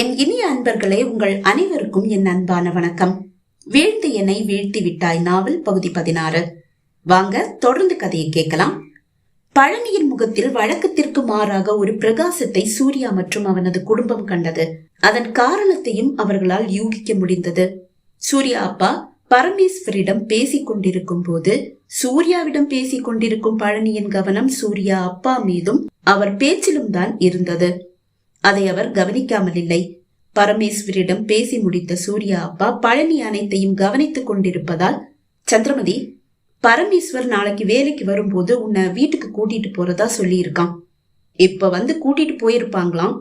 என் இனிய அன்பர்களே உங்கள் அனைவருக்கும் என் அன்பான வணக்கம். வீழ்த்து என்னை வீழ்த்தி விட்டாய் நாவல் பகுதி பதினாறு. வாங்க தொடர்ந்து கதையை கேட்கலாம். பழனியின் முகத்தில் வழக்கத்திற்கு மாறாக ஒரு பிரகாசத்தை சூர்யா மற்றும் அவனது குடும்பம் கண்டது. அதன் காரணத்தையும் அவர்களால் யூகிக்க முடிந்தது. சூர்யா அப்பா பரமேஸ்வரிடம் பேசிக் கொண்டிருக்கும் போது சூர்யாவிடம் பேசிக் கொண்டிருக்கும் பழனியின் கவனம் சூர்யா அப்பா மீதும் அவர் பேச்சிலும் தான் இருந்தது. அதை அவர் கவனிக்காமல் இல்லை பரமேஸ்வரிடம் பேசி முடித்த சூர்யா அப்பா பழனி அனைத்தையும் கவனித்துக் கொண்டிருப்பதால் சந்திரமதி பரமேஸ்வர் நாளைக்கு வேலைக்கு வரும்போது உன்னை வீட்டுக்கு கூட்டிட்டு போறதா சொல்லியிருக்கான். இப்ப வந்து கூட்டிட்டு போயிருப்பாங்களாம்.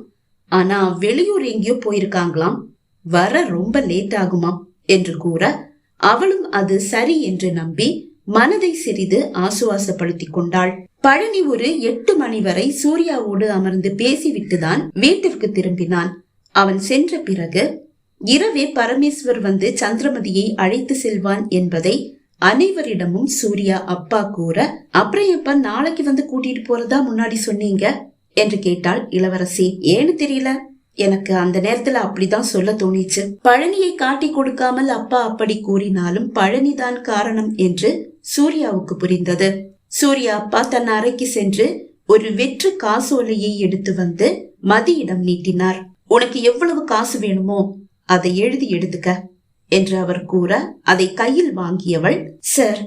ஆனா வெளியூர் எங்கேயோ போயிருக்காங்களாம். வர ரொம்ப லேட் ஆகுமாம் என்று கூற அவளும் அது சரி என்று நம்பி மனதை சிறிது ஆசுவாசப்படுத்திக் கொண்டாள். பழனி ஒரு எட்டு மணி வரை சூர்யாவோடு அமர்ந்து பேசிவிட்டுதான் வீட்டிற்கு திரும்பினான். அவன் சென்ற பிறகு இரவே பரமேஸ்வர் வந்து சந்திரமதியை அழைத்து செல்வான் என்பதை அனைவரிடமும் சூர்யா அப்பா கூற அப்புறம் எப்ப நாளைக்கு வந்து கூட்டிட்டு போறதா முன்னாடி சொன்னீங்க? என்று கேட்டாள் இளவரசி. ஏன்னு தெரியல. எனக்கு அந்த நேரத்துல அப்படிதான் சொல்ல தோணிச்சு. பழனியை காட்டி கொடுக்காமல் அப்பா அப்படி கூறினாலும் பழனிதான் காரணம் என்று சூர்யாவுக்கு புரிந்தது. சூர்யா அப்பா தன் அறைக்கு சென்று ஒரு வெற்று காசோலையை எடுத்து வந்து மதியிடம் நீட்டினார். உனக்கு எவ்வளவு காசு வேணுமோ அதை எழுதி எடுத்துக்க என்று அவர் கூற அதை கையில் வாங்கியவள் சார்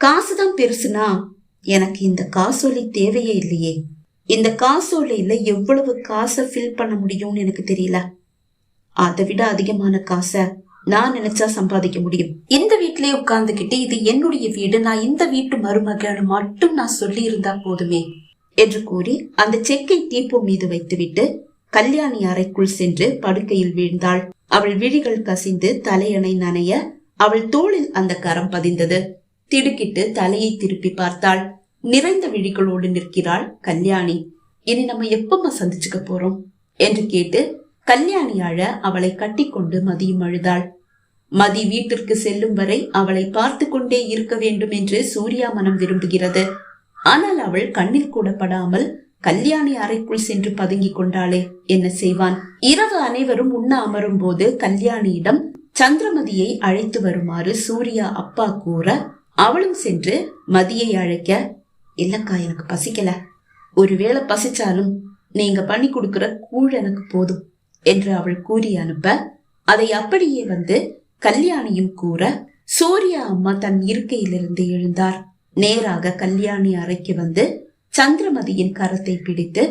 காசுதான் பெருசுனா எனக்கு இந்த காசோலை தேவையே இல்லையே. இந்த காசோலையில எவ்வளவு காசை ஃபில் பண்ண முடியும்னு எனக்கு தெரியல. அதை விட அதிகமான காசை நான் நினைச்சா சம்பாதிக்க முடியும். இந்த வீட்லயே உட்கார்ந்துகிட்டு இது என்னுடைய வீடு நான் இந்த வீட்டு மருமகன்னு மட்டும் நான் சொல்லி இருந்தா போதுமே என்று கூறி அந்த செக்கை தீப்பு மீது வைத்துவிட்டு கல்யாணி அறைக்குள் சென்று படுக்கையில் வீழ்ந்தாள். அவள் விழிகள் கசிந்து தலையணை நனைய அவள் தோளில் அந்த கரம் பதிந்தது. திடுக்கிட்டு தலையை திருப்பி பார்த்தாள். நிறைந்த விழிகளோடு நிற்கிறாள் கல்யாணி. இனி நம்ம எப்பமா சந்திச்சுக்க போறோம்? என்று கேட்டு கல்யாணி அழ அவளை கட்டிக்கொண்டு மதியும் அழுதாள். மதி வீட்டிற்கு செல்லும் வரை அவளை பார்த்து கொண்டே இருக்க வேண்டும் என்று சூர்யா மனம் விரும்புகிறது. ஆனால் அவள் கண்ணில் கூட படாமல் கல்யாணி அறைக்குள் சென்று பதுங்கிக் கொண்டாளே என்ன செய்வான்? இரவு அனைவரும் உண்ண அமரும் போது கல்யாணியிடம் சந்திரமதியை அழைத்து வருமாறு சூர்யா அப்பா கூற அவளும் சென்று மதியை அழைக்க இல்லக்கா எனக்கு பசிக்கல. ஒருவேளை பசிச்சாலும் நீங்க பண்ணி கொடுக்கிற கூழ் எனக்கு போதும். என்று அவள் கூறி அனுப்ப அதை அப்படியே வந்து கல்யாணியும் கூற சூர்யா அம்மா தன் இருக்கையிலிருந்து எழுந்தார். நேராக கல்யாணி அறைக்கு வந்து சந்திரமதியின் கரத்தை பிடித்து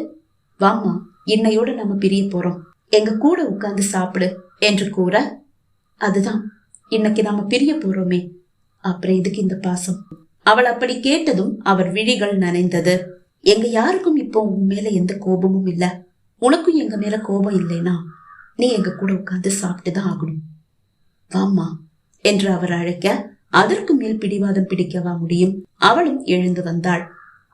வாமா இன்னையோட நம்ம பிரிய போறோம். எங்க கூட உட்கார்ந்து சாப்பிடு என்று கூற அதுதான் இன்னைக்கு நாம பிரிய போறோமே. அப்புறம் எதுக்கு இந்த பாசம்? அவள் அப்படி கேட்டதும் அவர் விழிகள் நனைந்தது. எங்க யாருக்கும் இப்போ உன் மேல எந்த கோபமும் இல்லை. உனக்கும் எங்க மேல கோபம் இல்லைனா நீ எங்க கூட உட்கார்ந்து சாப்பிட்டுதான் ஆகணும். வாம்மா என்று அவர் அழைக்க அதற்கு மேல் பிடிவாதம் பிடிக்கவா முடியும்? அவளும் எழுந்து வந்தாள்.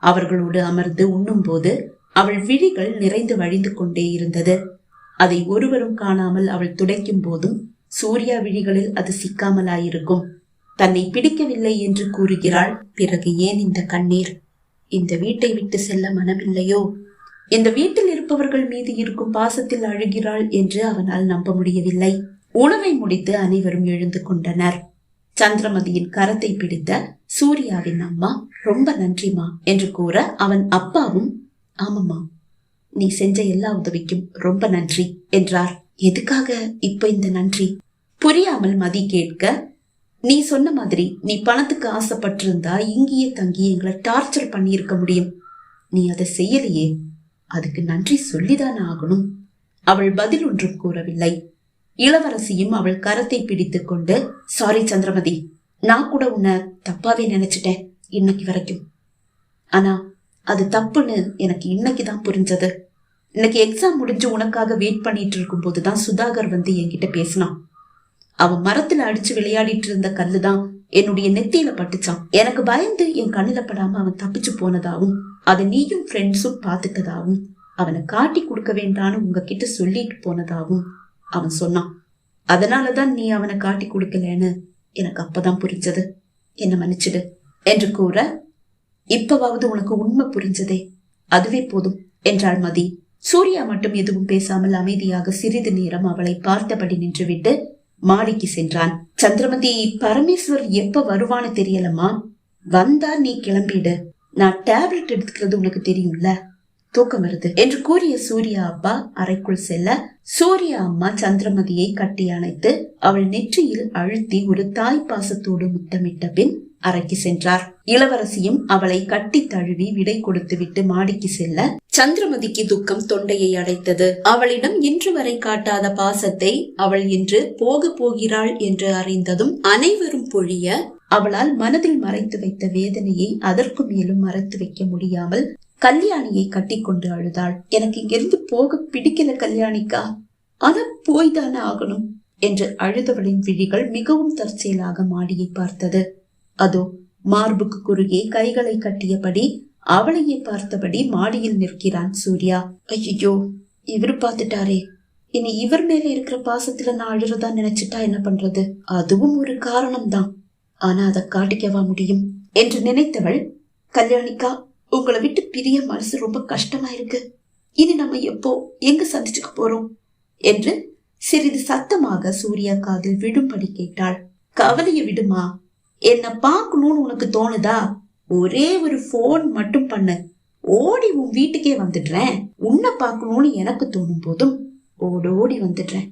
அவர்களோடு அமர்ந்து உண்ணும்போது அவள் விழிகள் நிறைந்து வழிந்து கொண்டே இருந்தது. அதை ஒருவரும் காணாமல் அவள் துடைக்கும் போதும் சூர்யா விழிகளில் அது சிக்காமலாயிருக்கும். தன்னை பிடிக்கவில்லை என்று கூறுகிறாள் பிறகு ஏன் இந்த கண்ணீர்? இந்த வீட்டை விட்டு செல்ல மனமில்லையோ? இந்த வீட்டில் இருப்பவர்கள் மீது இருக்கும் பாசத்தில் அழுகிறாள் என்று அவனால் நம்ப முடியவில்லை. உணவை முடித்து அனைவரும் எழுந்து கொண்டனர். சந்திரமதியின் கரத்தை பிடித்த சூர்யாவின் அம்மா ரொம்ப நன்றிமா என்று கூற அவன் அப்பாவும் ஆமாம்மா நீ செஞ்ச எல்லா உதவிக்கும் ரொம்ப நன்றி என்றார். எதுக்காக இப்ப இந்த நன்றி? புரியாமல் மதி கேட்க நீ சொன்ன மாதிரி நீ பணத்துக்கு ஆசைப்பட்டிருந்தா இங்கேயே தங்கி எங்களை டார்ச்சர் பண்ணியிருக்க முடியும். நீ அதை செய்யலையே. அதுக்கு நன்றி சொல்லிதான் ஆகணும். அவள் பதில் ஒன்றும் கூறவில்லை. இளவரசியும் அவள் கரத்தை பிடித்து கொண்டு சாரி சந்திரமதி. நான் கூட உன்னை தப்பாவே நினைச்சிட்டேன் இன்னைக்கு வரைக்கும். ஆனா அது தப்புன்னு எனக்கு இன்னைக்கு தான் புரிஞ்சது. இன்னைக்கு எக்ஸாம் முடிஞ்சு உனக்காக வெயிட் பண்ணிட்டு இருக்கும் போதுதான் சுதாகர் வந்து என்கிட்ட பேசினான். அவன் மரத்துல அடிச்சு விளையாடிட்டு இருந்த கல்லுதான் என்னுடைய நெத்தியில பட்டுச்சான். எனக்கு பயந்து என் கண்ணில படாம அவன் தப்பிச்சு போனதாகவும் அதை நீயும் ஃப்ரெண்ட்ஸும் பாத்துக்கதாவும். அவனை காட்டி கொடுக்க வேண்டான்னு உங்ககிட்ட சொல்லிட்டு போனதாகவும் அவன் சொன்னான். அதனாலதான் நீ அவனை காட்டி கொடுக்கலன்னு எனக்கு அப்பதான் புரிஞ்சது. என்ன மன்னிச்சிடு என்று கூற இப்பவாவது உனக்கு உண்மை புரிஞ்சதே. அதுவே போதும் என்றாள் மதி. சூர்யா மட்டும் எதுவும் பேசாமல் அமைதியாக சிறிது நேரம் அவளை பார்த்தபடி நின்றுவிட்டு மாடிக்கு சென்றான். சந்திரமதி பரமேஸ்வர் எப்ப வருவான்னு தெரியலம்மா. வந்தா நீ கிளம்பிடு. நான் டேப்லெட் எடுத்துக்கிறது உனக்கு தெரியும்ல? தூக்கம் வருது. என்று கூறிய சூர்யா அப்பா அறைக்குள் செல்ல சூர்யா அம்மா சந்திரமதியை கட்டி அணைத்து அவள் நெற்றியில் அழுத்தி ஒரு தாய் பாசத்தோடு முத்தமிட்ட பின் அறைக்கு சென்றார். இளவரசியும் அவளை கட்டி தழுவி விடை கொடுத்துவிட்டு மாடிக்கு செல்ல சந்திரமதிக்கு துக்கம் தொண்டையை அடைத்தது. அவளிடம் இன்று வரை காட்டாத பாசத்தை அவள் இன்று போக போகிறாள் என்று அறிந்ததும் அனைவரும் பொழிய அவளால் மனதில் மறைத்து வைத்த வேதனையை அதற்கு மேலும் மறைத்து வைக்க முடியாமல் கல்யாணியை கட்டிக்கொண்டு அழுதாள். எனக்கு இங்கிருந்து போக பிடிக்கல கல்யாணிக்கா. ஆனா போய்தானே ஆகணும் என்று அழுதவளின் விழிகள் மிகவும் தற்செயலாக மாடியை பார்த்தது. அதோ மார்புக்கு குறுகே கைகளை கட்டியபடி அவளையே பார்த்தபடி மாடியில் நிற்கிறான் சூர்யா. ஐயோ இவரு பார்த்துட்டாரே. இனி இவர் மேல இருக்கிற பாசத்துல நான் அழுறதா நினைச்சிட்டா என்ன பண்றது? அதுவும் ஒரு காரணம்தான். ஆனா அதை காட்டிக்கவா முடியும் என்று நினைத்தவள் கல்யாணிக்கா உங்களை விட்டு பிரிய மனசு ரொம்ப கஷ்டமா இருக்கு இனி நம்ம எப்போ எங்க சந்திச்சுக்க போறோம்? என்று சிறிது சத்தமாக சூர்யா காதில் விடும்படி கேட்டாள். கவலைய விடுமா என்ன பார்க்கணும்னு உனக்கு தோணுதா? ஒரே ஒரு போன் மட்டும் பண்ணு. ஓடி உன் வீட்டுக்கே வந்துடுறேன். உன்னை பார்க்கணும்னு எனக்கு தோணும் போதும் ஓடோடி வந்துடுறேன்.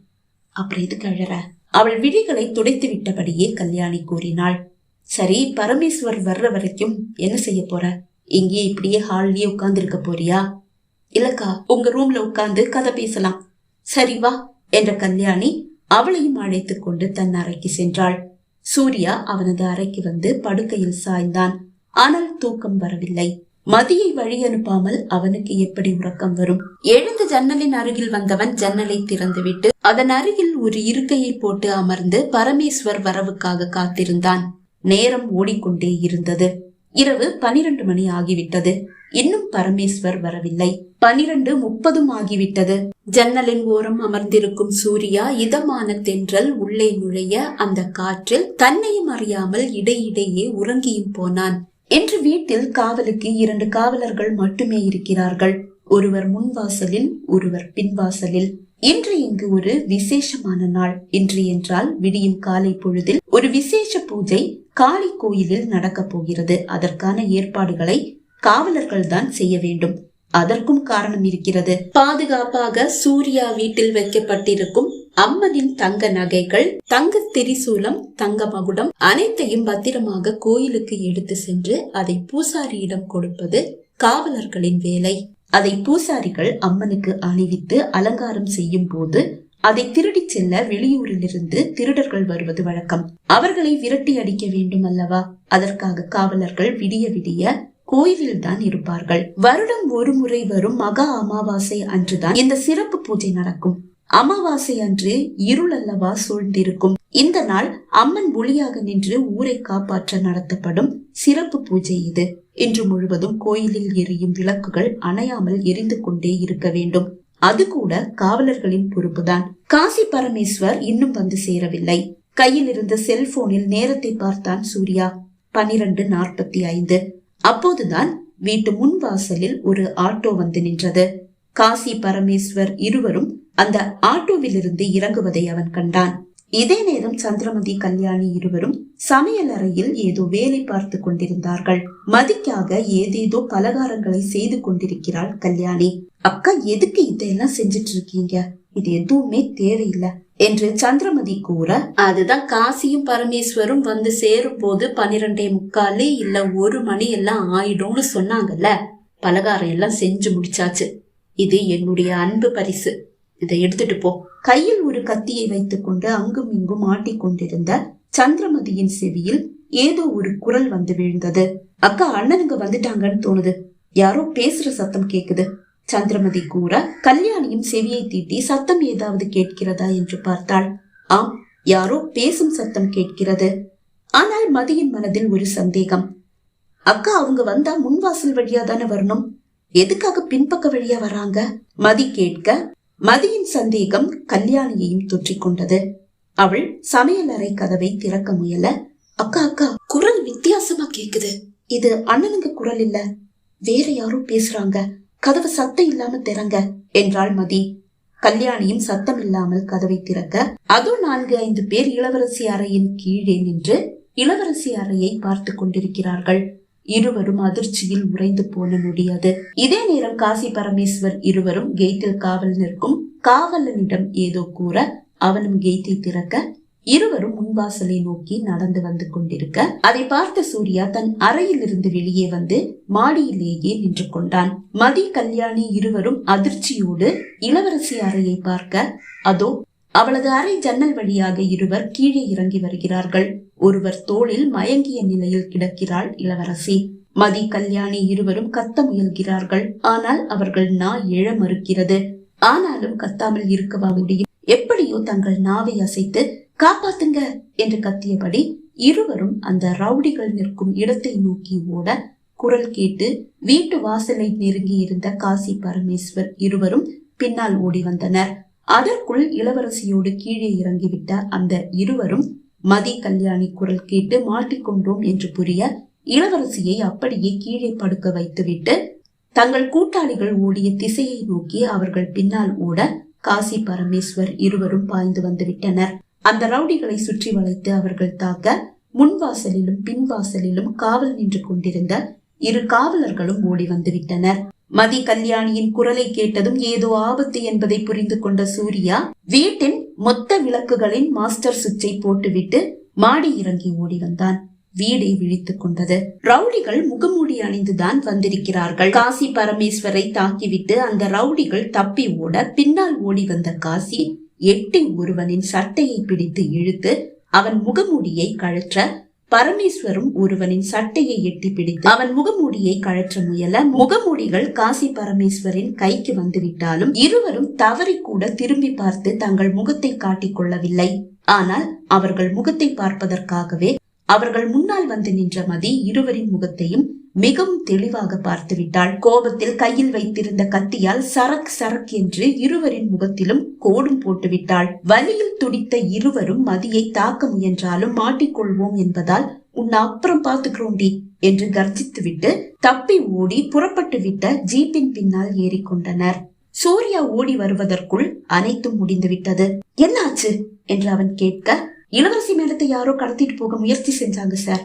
அப்புறம் எதுக்கு அழற? அவள் விழிகளை துடைத்து விட்டபடியே கல்யாணி கூறினாள் சரி பரமேஸ்வர் வர்ற வரைக்கும் என்ன செய்ய போற? இங்கேயே இப்படியே ஹால்லயே உட்கார்ந்து இருக்க போறியா? இல்லக்கா உங்க ரூம்ல உட்கார்ந்து கதை பேசலாம். சரி வா என்ற கல்யாணி அவளையும் அழைத்து கொண்டு தன் அறைக்கு சென்றாள். சூர்யா அவனது அறைக்கு வந்து படுக்கையில் சாய்ந்தான். ஆனால் தூக்கம் வரவில்லை. மதியை வழி அனுப்பாமல் அவனுக்கு எப்படி உறக்கம் வரும்? எழுந்து ஜன்னலின் அருகில் வந்தவன் ஜன்னலை திறந்துவிட்டு அதன் அருகில் ஒரு இருக்கையை போட்டு அமர்ந்து பரமேஸ்வர் வரவுக்காக காத்திருந்தான். நேரம் ஓடிக்கொண்டே இருந்தது. இரவு பனிரெண்டு மணி ஆகிவிட்டது. இன்னும் பரமேஸ்வர் வரவில்லை. பனிரெண்டு முப்பதும் ஆகிவிட்டது. ஜன்னலின் ஓரம் அமர்ந்திருக்கும் சூர்யா இதமான தென்றல் உள்ளே நுழைய அந்த காற்றில் தன்னையும் அறியாமல் இடையிடையே உறங்கியும் போனான். என்று வீட்டில் காவலுக்கு இரண்டு காவலர்கள் மட்டுமே இருக்கிறார்கள். ஒருவர் முன்வாசலில் ஒருவர் பின்வாசலில். இன்று இங்கு ஒரு விசேஷமான நாள். இன்று என்றால் விடியும் காலை பொழுதில் ஒரு விசேஷ பூஜை காளி கோயிலில் நடக்கப் போகிறது. அதற்கான ஏற்பாடுகளை காவலர்கள் தான் செய்ய வேண்டும். அதற்கும் காரணம் இருக்கிறது. பாதுகாப்பாக சூர்யா வீட்டில் வைக்கப்பட்டிருக்கும் அம்மனின் தங்க நகைகள் தங்க திரிசூலம் தங்க மகுடம் அனைத்தையும் பத்திரமாக கோயிலுக்கு எடுத்து சென்று அதை பூசாரியிடம் கொடுப்பது காவலர்களின் வேலை. அதை பூசாரிகள் அம்மனுக்கு அணிவித்து அலங்காரம் செய்யும் போது அதை திருடி செல்ல வெளியூரிலிருந்து திருடர்கள் வருவது வழக்கம். அவர்களை விரட்டி அடிக்க வேண்டும் அல்லவா? அதற்காக காவலர்கள் விடிய விடிய கோயிலில் தான் இருப்பார்கள். வருடம் ஒரு முறை வரும் மகா அமாவாசை அன்றுதான் இந்த சிறப்பு பூஜை நடக்கும். அமாவாசை அன்று இருள் அல்லவா சூழ்ந்திருக்கும். இந்த நாள் அம்மன் ஒளியாக நின்று ஊரை காப்பாற்ற நடத்தப்படும் சிறப்பு பூஜை இது. இன்று முழுவதும் கோயிலில் எரியும் விளக்குகள் அணையாமல் எரிந்து கொண்டே இருக்க வேண்டும். அது கூட காவலர்களின் பொறுப்புதான். காசி பரமேஸ்வர் இன்னும் வந்து சேரவில்லை. கையில் இருந்த செல்போனில் நேரத்தை பார்த்தான் சூர்யா. பனிரெண்டு நாற்பத்தி ஐந்து. அப்போதுதான் வீட்டு முன் வாசலில் ஒரு ஆட்டோ வந்து நின்றது. காசி பரமேஸ்வர் இருவரும் அந்த ஆட்டோவிலிருந்து இறங்குவதை அவன் கண்டான். இதே நேரம் சந்திரமதி கல்யாணி இருவரும் சமையல் அறையில் ஏதோ வேலை பார்த்து கொண்டிருந்தார்கள். மதிக்காக ஏதேதோ பலகாரங்களை செய்து கொண்டிருக்கிறாள் கல்யாணி. அக்கா எதுக்கு இதெல்லாம் செஞ்சிட்டு இருக்கீங்க? இது எதுவுமே தேவையில்லை. என்று சந்திரமதி கூற அதுதான் காசியும் பரமேஸ்வரும் வந்து சேரும் போது பனிரெண்டே முக்காலு இல்ல ஒரு மணி எல்லாம் ஆயிடும்னு சொன்னாங்கல்ல. பலகாரம் எல்லாம் செஞ்சு முடிச்சாச்சு. இது என்னுடைய அன்பு பரிசு. இதை எடுத்துட்டு போ. கையில் ஒரு கத்தியை வைத்துக்கொண்டு அங்கும் இங்கும் ஆட்டிக்கொண்டிருந்த சந்திரமதியின் செவியில் ஏதோ ஒரு குரல் வந்து விழுந்தது. அக்கா அண்ணனுங்க வந்துட்டாங்கன்னு தோணுது. யாரோ பேசுற சத்தம் கேக்குது. சந்திரமதி கூற கல்யாணியும் செவியை தீட்டி சத்தம் ஏதாவது கேட்கிறதா? என்று பார்த்தாள். ஆம் யாரோ பேசும் சத்தம் கேட்கிறது. ஆனால் மதியின் மனதில் ஒரு சந்தேகம். அக்கா அவங்க வந்தா முன்வாசல் வழியா தானே வரணும்? எதுக்காக பின்பக்க வழியா வராங்க? மதி கேட்க மதியின் சந்தேகம் கல்யாணியையும் தொற்றிக் கொண்டது. அவள் சமையல் அறை கதவை திறக்க முயல அக்கா அக்கா குரல் வித்தியாசமா கேக்குது. இது அண்ணனுங்க குரல் இல்ல. வேற யாரோ பேசுறாங்க. கதவு சத்தம் இல்லாம திறங்க என்றாள் மதி. கல்யாணியும் சத்தம் இல்லாமல் கதவை திறக்க அது நான்கு ஐந்து பேர் இளவரசி அறையின் கீழே நின்று இளவரசி அறையை பார்த்து கொண்டிருக்கிறார்கள். இருவரும் அதிர்ச்சியில் உறைந்து போன முடியாது இதே நேரம் காசி பரமேஸ்வர் இருவரும் கேட்டில் காவல் நிற்கும் காவலனிடம் ஏதோ கூற அவனும் கேட்டை திறக்க இருவரும் முன்வாசலை நோக்கி நடந்து வந்து கொண்டிருக்க அதை பார்த்த சூர்யா தன் அறையிலிருந்து வெளியே வந்து மாடியிலேயே நின்று கொண்டான். மதி கல்யாணி இருவரும் அதிர்ச்சியோடு இளவரசி அறையை பார்க்க அதோ அவளது அறை ஜன்னல் வழியாக இருவர் கீழே இறங்கி வருகிறார்கள். ஒருவர் தோளில் மயங்கிய நிலையில் கிடக்கிறாள் இளவரசி. மதி கல்யாணி இருவரும் கத்த முயல்கிறார்கள். ஆனால் அவர்கள் நா எழ மறுக்கிறது. ஆனாலும் கத்தாமல் இருக்கவா முடியும்? எப்படியோ தங்கள் நாவை அசைத்து காப்பாத்துங்க என்று கத்தியபடி இருவரும் அந்த ரவுடிகள் நிற்கும் இடத்தை நோக்கி ஓட குரல் கேட்டு வீட்டு வாசலை நெருங்கி இருந்த காசி பரமேஸ்வர் இருவரும் பின்னால் ஓடி வந்தனர். அதற்குள் இளவரசியோடு கீழே இறங்கிவிட்ட அந்த இருவரும் மதி கல்யாணி குரல் கேட்டு மாட்டிக்கொண்டோம் என்று புரிய இளவரசியை அப்படியே கீழே படுக்க வைத்துவிட்டு தங்கள் கூட்டாளிகள் ஓடிய திசையை நோக்கி அவர்கள் பின்னால் ஓட காசி பரமேஸ்வர் இருவரும் பாய்ந்து வந்து விட்டனர் அந்த ரவுடிகளை சுற்றி வளைத்து அவர்கள் தாக்க முன்வாசலிலும் பின்வாசலிலும் காவல் நின்று கொண்டிருந்த இரு காவலர்களும் ஓடி வந்து விட்டனர் மதி கல்யாணியின் குரலை கேட்டதும் ஏதோ ஆபத்து என்பதை புரிந்து கொண்ட சூர்யா வீட்டின் மொத்த விளக்குகளின் மாஸ்டர் சுவிட்சை போட்டுவிட்டு மாடி இறங்கி ஓடி வந்தான். வீடை விழித்துக் கொண்டது. ரவுடிகள் முகமூடி அணிந்துதான் வந்திருக்கிறார்கள். காசி பரமேஸ்வரை தாக்கிவிட்டு அந்த ரவுடிகள் தப்பி ஓட பின்னால் ஓடி வந்த காசி எட்டி ஒருவனின் சட்டையை பிடித்து இழுத்து அவன் முகமூடியை கழற்ற பரமேஸ்வரும் ஒருவனின் சட்டையை எட்டி பிடித்து அவன் முகமூடியை கழற்ற முயல முகமூடிகள் காசி பரமேஸ்வரின் கைக்கு வந்துவிட்டாலும் இருவரும் தவறி கூட திரும்பி பார்த்து தங்கள் முகத்தை காட்டிக் கொள்ளவில்லை. ஆனால் அவர்கள் முகத்தை பார்ப்பதற்காகவே அவர்கள் முன்னால் வந்து நின்ற மதி இருவரின் முகத்தையும் மிகவும் தெளிவாக பார்த்துவிட்டாள். கோபத்தில் கையில் வைத்திருந்த கத்தியால் சரக் சரக் என்று இருவரின் முகத்திலும் கோடும் போட்டுவிட்டாள். வலியில் துடித்த இருவரும் மதியை தாக்க முயன்றாலும் மாட்டிக்கொள்வோம் என்பதால் உன்னை அப்புறம் பாத்துக்கிறோண்டி என்று கர்ஜித்துவிட்டு தப்பி ஓடி புறப்பட்டு விட்ட ஜீப்பின் பின்னால் ஏறிக்கொண்டனர் சூர்யா ஓடி வருவதற்குள் அனைத்தும் முடிந்துவிட்டது என்னாச்சு? என்று அவன் கேட்க இளவரசி மேலத்தை யாரோ கடத்திட்டு போக முயற்சி செஞ்சாங்க சார்.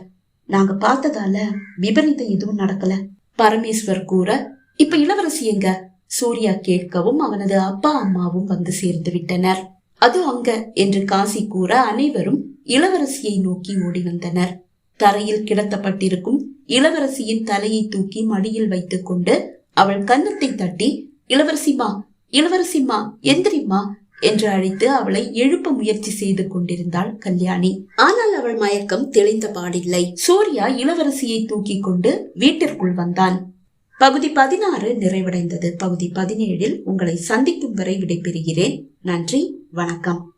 நாங்க பார்த்ததால விபரீதம் எதுவும் நடக்கல. பரமேஸ்வர் கூற இப்ப இளவரசி எங்க? சூர்யா கேட்கவும் அவனது அப்பா அம்மாவும் வந்து சேர்ந்து விட்டனர். அது அங்க என்று காசி கூற அனைவரும் இளவரசியை நோக்கி ஓடி வந்தனர். தரையில் கிடத்தப்பட்டிருக்கும் இளவரசியின் தலையை தூக்கி மடியில் வைத்துக் கொண்டு அவள் கன்னத்தை தட்டி இளவரசிமா இளவரசிமா எந்திரிமா என்று அழைத்து அவளை எழுப்ப முயற்சி செய்து கொண்டிருந்தாள் கல்யாணி. ஆனால் அவள் மயக்கம் தெளிந்த பாடில்லை. சூர்யா இளவரசியை தூக்கி கொண்டு வீட்டிற்குள் வந்தான். பகுதி பதினாறு நிறைவடைந்தது. பகுதி பதினேழில் உங்களை சந்திக்கும் வரை விடைபெறுகிறேன். நன்றி. வணக்கம்.